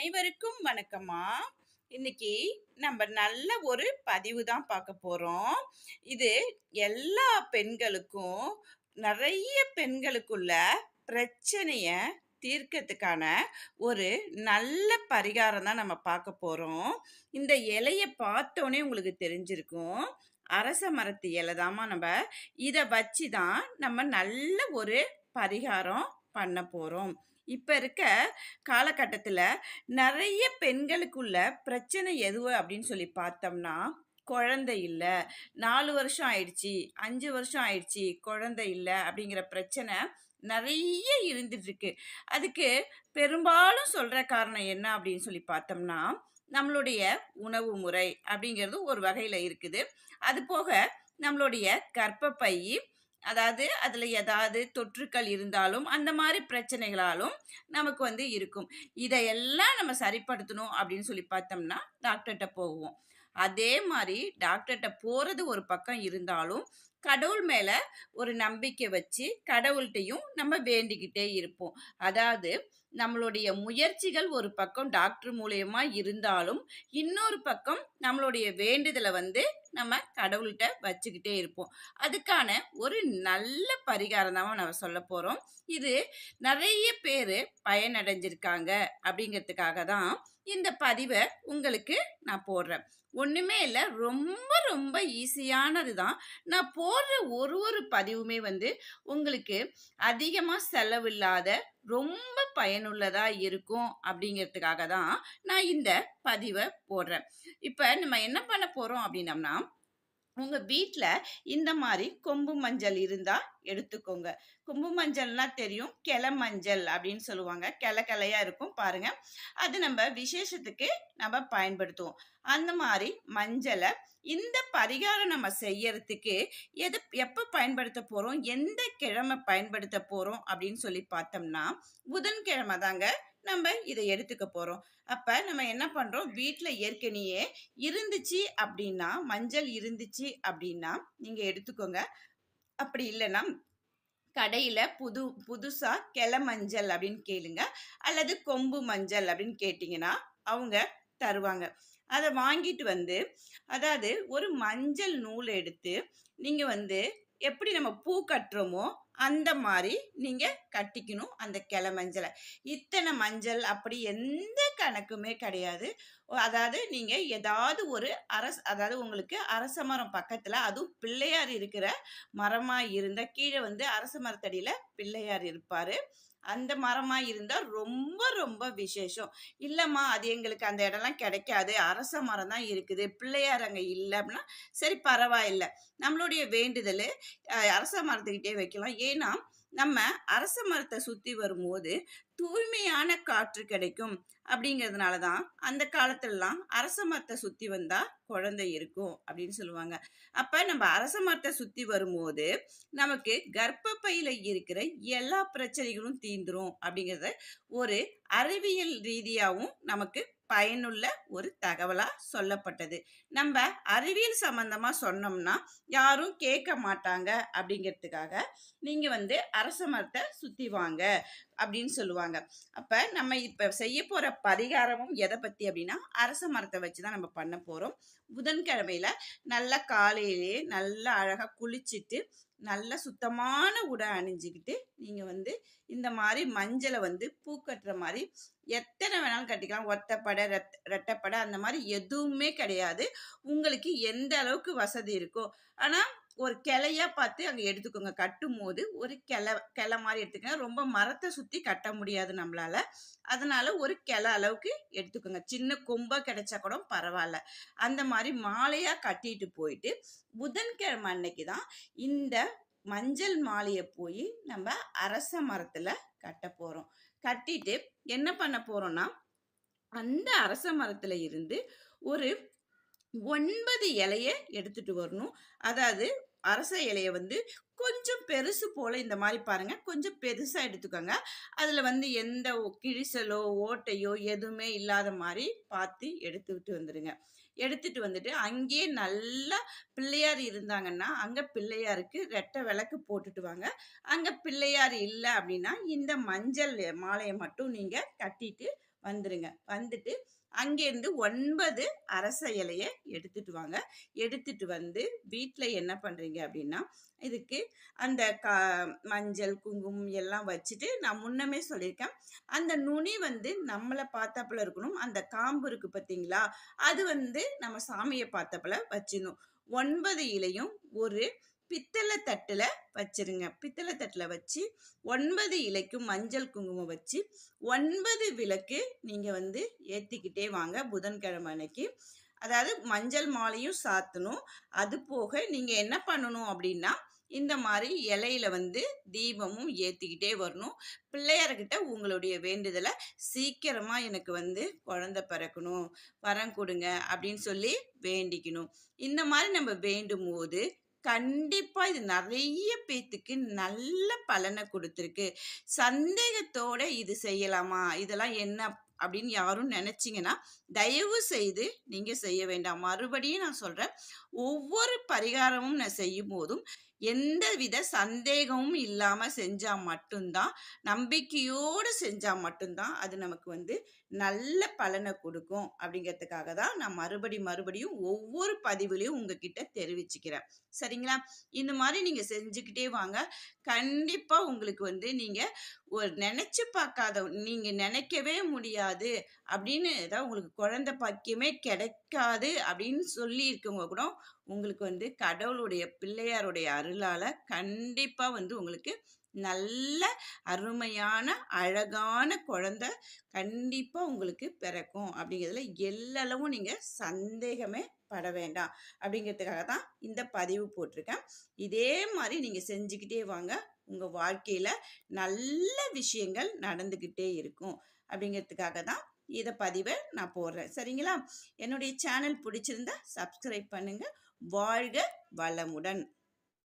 அனைவருக்கும் வணக்கம்மா. இன்னைக்கு நம்ம நல்ல ஒரு பதிவு தான் பார்க்க போறோம். இது எல்லா பெண்களுக்கும் நிறைய பெண்களுக்குள்ள பிரச்சனைய தீர்க்கறதுக்கான ஒரு நல்ல பரிகாரம் தான் நம்ம பார்க்க போறோம். இந்த இலைய பார்த்தோன்னே உங்களுக்கு தெரிஞ்சிருக்கும். அரச மரத்து இலை தாம்மா நம்ம. இதை வச்சு தான் நம்ம நல்ல ஒரு பரிகாரம் பண்ண போகிறோம் இப்போ இருக்க காலகட்டத்தில் நிறைய பெண்களுக்குள்ள பிரச்சனை எது அப்படின்னு சொல்லி பார்த்தோம்னா குழந்தை இல்லை நாலு வருஷம் ஆயிடுச்சு அஞ்சு வருஷம் ஆயிடுச்சு குழந்தை இல்லை அப்படிங்கிற பிரச்சனை நிறைய இருந்துட்டுருக்கு அதுக்கு பெரும்பாலும் சொல்கிற காரணம் என்ன அப்படின்னு சொல்லி பார்த்தோம்னா நம்மளுடைய உணவு முறை அப்படிங்கிறது ஒரு வகையில் இருக்குது. அது போக நம்மளுடைய கர்ப்பப்பை அதாவது அதில் ஏதாவது தொற்றுக்கள் இருந்தாலும் அந்த மாதிரி பிரச்சனைகளாலும் நமக்கு வந்து இருக்கும். இதையெல்லாம் நம்ம சரிப்படுத்தணும் அப்படின்னு சொல்லி பார்த்தோம்னா டாக்டர்கிட்ட போவோம். அதே மாதிரி டாக்டர்கிட்ட போகிறது ஒரு பக்கம் இருந்தாலும் கடவுள் மேலே ஒரு நம்பிக்கை வச்சு கடவுள்கிட்டையும் நம்ம வேண்டிக்கிட்டே இருப்போம். அதாவது நம்மளுடைய முயற்சிகள் ஒரு பக்கம் டாக்டர் மூலயமா இருந்தாலும் இன்னொரு பக்கம் நம்மளுடைய வேண்டுதலை வந்து நம்ம கடவுள்கிட்ட வச்சுக்கிட்டே இருப்போம். அதுக்கான ஒரு நல்ல பரிகாரம் தான் நம்ம சொல்ல போகிறோம் இது நிறைய பேர் பயனடைஞ்சிருக்காங்க அப்படிங்கிறதுக்காக தான் இந்த பதிவை உங்களுக்கு நான் போடுறேன். ஒன்றுமே இல்லை. ரொம்ப ரொம்ப ஈஸியானது தான். நான் போடுற ஒரு ஒரு பதிவுமே வந்து உங்களுக்கு அதிகமாக செலவில்லாத ரொம்ப பயனுள்ளதாக இருக்கும் அப்படிங்கிறதுக்காக தான் நான் இந்த பதிவை போடுறேன். இப்போ நம்ம என்ன பண்ண போகிறோம் அப்படின்னம்னா உங்கள் வீட்டில் இந்த மாதிரி கொம்பு மஞ்சள் இருந்தால் எடுத்துக்கோங்க. கொம்பு மஞ்சள்னா தெரியும் கிளை மஞ்சள் அப்படின்னு சொல்லுவாங்க. கிளை கிளையாக இருக்கும் பாருங்க. அது நம்ம விசேஷத்துக்கு நம்ம பயன்படுத்துவோம். அந்த மாதிரி மஞ்சளை இந்த பரிகாரம் நம்ம செய்யறதுக்கு எது எப்போ பயன்படுத்த போகிறோம் எந்த கிழமை பயன்படுத்த போகிறோம் அப்படின்னு சொல்லி பார்த்தோம்னா புதன்கிழமை தாங்க நம்ம இதை எடுத்துக்க போகிறோம் அப்போ நம்ம என்ன பண்ணுறோம் வீட்டில் ஏற்கனவே இருந்துச்சு அப்படின்னா மஞ்சள் இருந்துச்சு அப்படின்னா நீங்கள் எடுத்துக்கோங்க. அப்படி இல்லைன்னா கடையில் புது புதுசாக கிளை மஞ்சள் அப்படின்னு கேளுங்க. அல்லது கொம்பு மஞ்சள் அப்படின்னு கேட்டிங்கன்னா அவங்க தருவாங்க. அதை வாங்கிட்டு வந்து அதாவது ஒரு மஞ்சள் நூல் எடுத்து நீங்கள் வந்து எப்படி நம்ம பூ கட்டுறோமோ அந்த மாதிரி நீங்கள் கட்டிக்கணும் அந்த கிளை மஞ்சளை. இத்தனை மஞ்சள் அப்படி எந்த கணக்குமே கிடையாது. அதாவது நீங்கள் ஏதாவது ஒரு அரச அதாவது உங்களுக்கு அரச மரம் பக்கத்தில் அதுவும் பிள்ளையார் இருக்கிற மரமாக இருந்தால் கீழே வந்து அரச மரத்தடியில் பிள்ளையார் இருப்பார். அந்த மரமாக இருந்தால் ரொம்ப ரொம்ப விசேஷம். இல்லைம்மா அது எங்களுக்கு அந்த இடம்லாம் கிடைக்காது. அரச மரம் தான் இருக்குது. பிள்ளையார் அங்கே இல்லை அப்படின்னா சரி பரவாயில்லை. நம்மளுடைய வேண்டுதல் அரச மரத்துக்கிட்டே வைக்கலாம். ஏன்னா நம்ம அரச மரத்தை சுற்றி வரும்போது தூய்மையான காற்று கிடைக்கும் அப்படிங்கிறதுனால தான் அந்த காலத்துலலாம் அரச மரத்தை சுற்றி வந்தால் குழந்தை இருக்கும் அப்படின்னு சொல்லுவாங்க. அப்போ நம்ம அரச மரத்தை சுற்றி வரும்போது நமக்கு கர்ப்பப்பையில் இருக்கிற எல்லா பிரச்சனைகளும் தீந்துரும் அப்படிங்கிறத ஒரு அறிவியல் ரீதியாகவும் நமக்கு பயனுள்ள ஒரு தகவலா சொல்லப்பட்டது. நம்ம அறிவியல் சம்பந்தமா சொன்னோம்னா யாரும் கேட்க மாட்டாங்க அப்படிங்கிறதுக்காக நீங்க வந்து அரச மரத்தை சுத்தி வாங்க அப்படின்னு சொல்லுவாங்க. அப்ப நம்ம இப்ப செய்ய போற பரிகாரமும் எதை பத்தி அப்படின்னா அரச மரத்தை வச்சு தான் நம்ம பண்ண போறோம். புதன்கிழமையில நல்லா காலையிலேயே நல்லா அழகா குளிச்சுட்டு நல்ல சுத்தமான உடை அணிஞ்சுக்கிட்டு நீங்கள் வந்து இந்த மாதிரி மஞ்சளை வந்து பூ கட்டுற மாதிரி எத்தனை வேணாலும் கட்டிக்கலாம். ஒத்தப்படை ரெத் ரெட்டப்படை அந்த மாதிரி எதுவுமே கிடையாது. உங்களுக்கு எந்த அளவுக்கு வசதி இருக்கோ. ஆனால் ஒரு கிளையா பார்த்து அங்கே எடுத்துக்கோங்க. கட்டும் போது ஒரு கிளை கிளை மாதிரி எடுத்துக்கோங்க. ரொம்ப மரத்தை சுற்றி கட்ட முடியாது நம்மளால. அதனால ஒரு கிளை அளவுக்கு எடுத்துக்கோங்க. சின்ன கொம்பா கிடைச்சா கூட பரவாயில்ல. அந்த மாதிரி மாலையா கட்டிட்டு போயிட்டு புதன்கிழமை அன்னைக்கு தான் இந்த மஞ்சள் மாலையை போய் நம்ம அரச மரத்துல கட்ட போறோம். கட்டிட்டு என்ன பண்ண போறோம்னா அந்த அரச மரத்துல இருந்து ஒரு ஒன்பது இலைய எடுத்துட்டு வரணும். அதாவது அரச இலையை வந்து கொஞ்சம் பெருசு போல இந்த மாதிரி பாருங்க. கொஞ்சம் பெருசா எடுத்துக்கோங்க. அதுல வந்து எந்த கிழிசலோ ஓட்டையோ எதுவுமே இல்லாத மாதிரி பார்த்து எடுத்துக்கிட்டு வந்துடுங்க எடுத்துட்டு வந்துட்டு அங்கேயே நல்லா பிள்ளையார் இருந்தாங்கன்னா அங்கே பிள்ளையாருக்கு ரெட்டை விளக்கு போட்டுட்டு வாங்க. அங்கே பிள்ளையார் இல்லை அப்படின்னா இந்த மஞ்சள் மாலையை மட்டும் நீங்கள் கட்டிட்டு வந்துருங்க. வந்துட்டு அங்கேருந்து ஒன்பது அரச இலையை எடுத்துட்டு வாங்க. எடுத்துட்டு வந்து வீட்டில் என்ன பண்ணுறீங்க அப்படின்னா இதுக்கு அந்த கா மஞ்சள் குங்குமம் எல்லாம் வச்சுட்டு நான் முன்னமே சொல்லியிருக்கேன். அந்த நுனி வந்து நம்மளை பார்த்தாப்புல இருக்கணும். அந்த காம்பு இருக்கு பார்த்தீங்களா அது வந்து நம்ம சாமியை பார்த்தாப்புல வச்சிடணும். ஒன்பது இலையும் ஒரு பித்தளை தட்டில் வச்சிருங்க. பித்தளை தட்டில் வச்சு ஒன்பது இலைக்கும் மஞ்சள் குங்குமம் வச்சு ஒன்பது விளக்கு நீங்கள் வந்து ஏற்றிக்கிட்டே வாங்க புதன்கிழமை அன்னைக்கு. அதாவது மஞ்சள் மாலையும் சாத்தணும். அது போக நீங்கள் என்ன பண்ணணும் அப்படின்னா இந்த மாதிரி இலையில வந்து தீபமும் ஏற்றிக்கிட்டே வரணும். பிள்ளையார்கிட்ட உங்களுடைய வேண்டுதலை சீக்கிரமாக எனக்கு வந்து குழந்த பிறக்கணும். வரம் கொடுங்க அப்படின்னு சொல்லி வேண்டிக்கணும். இந்த மாதிரி நம்ம வேண்டும் போது கண்டிப்பா இது நிறைய பேத்துக்கு நல்ல பலனை கொடுத்துருக்கு. சந்தேகத்தோட இது செய்யலாமா? இதெல்லாம் என்ன அப்படின்னு யாரும் நினச்சிங்கன்னா தயவு செய்து நீங்கள் செய்ய வேண்டாம். மறுபடியும் நான் சொல்கிறேன் ஒவ்வொரு பரிகாரமும் நான் செய்யும் போதும் எந்தவித சந்தேகமும் இல்லாம செஞ்சா மட்டும்தான் நம்பிக்கையோடு செஞ்சா மட்டும்தான் அது நமக்கு வந்து நல்ல பலனை கொடுக்கும். அப்படிங்கிறதுக்காக தான் நான் மறுபடி மறுபடியும் ஒவ்வொரு பதிவுலையும் உங்ககிட்ட தெரிவிச்சுக்கிறேன். சரிங்களா? இந்த மாதிரி நீங்க செஞ்சுக்கிட்டே வாங்க. கண்டிப்பா உங்களுக்கு வந்து நீங்க ஒரு நினைச்சு பார்க்காத நீங்க நினைக்கவே முடியாது அப்படின்னு ஏதாவது உங்களுக்கு குழந்தை பாக்கியமே கிடைக்காது அப்படின்னு சொல்லி இருக்கவங்க கூட உங்களுக்கு வந்து கடவுளுடைய பிள்ளையாருடைய அருளால கண்டிப்பா வந்து உங்களுக்கு நல்ல அருமையான அழகான குழந்தை கண்டிப்பா உங்களுக்கு பிறக்கும். அப்படிங்கிறதுல எல்லளவும் நீங்க சந்தேகமே பட வேண்டாம். அப்படிங்கிறதுக்காக தான் இந்த பதிவு போட்டிருக்கேன். இதே மாதிரி நீங்க செஞ்சுக்கிட்டே வாங்க. உங்க வாழ்க்கையில நல்ல விஷயங்கள் நடந்துக்கிட்டே இருக்கும். அப்படிங்கிறதுக்காக தான் இதை பதிவை நான் போடுறேன். சரிங்களா? என்னுடைய சேனல் பிடிச்சிருந்தா சப்ஸ்கிரைப் பண்ணுங்க. வாழ்க வளமுடன்.